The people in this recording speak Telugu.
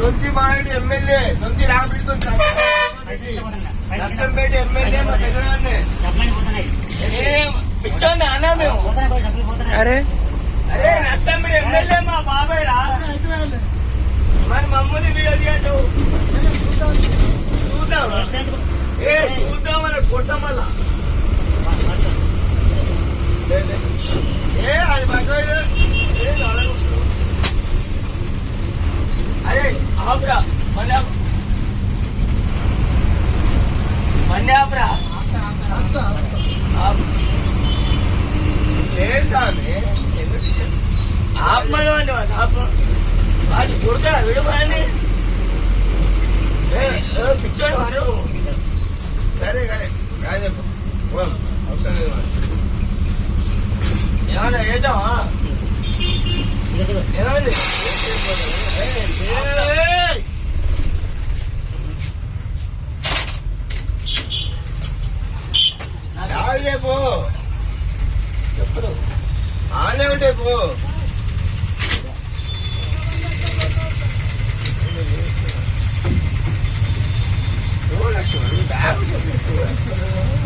దొంతి మారెడ్డి ఎమ్మెల్యే దొంతి రామరెడ్డితో నర్సంపేట ఎమ్మెల్యే మా పెద్దనాన్నే. పిచ్చోండి అన్నా మేము. అరే. అరే నర్సంపేట ఎమ్మెల్యే మా బాబాయ్ రా. మరి మమ్మల్ని వీడియో తీయచ్చు చూద్దాం. ఏ చూద్దాం మన కొట్టం వల్ల ఏ అది పక్కన ఏ అడగకు. అరే ఆపురా మళ్ళీ ఆపు. మళ్ళీ ఆపురా ఆపు. ఆపమని వాడిని వాడు ఆపు. వాడిని కొడతాడా? వీడు వాడిని? ఏ, ఏ, పిచ్చోడు వాడు. సరే సరే. రాజప్ప అవసరం లేదు వాడు. ఏమన్నా ఏద్దామా ఏమైంది ఆవిడే పో. చెప్పరు ఆనే ఉంటే పో. లక్ష్మణ్ బ్యాగ్ చెప్పేసి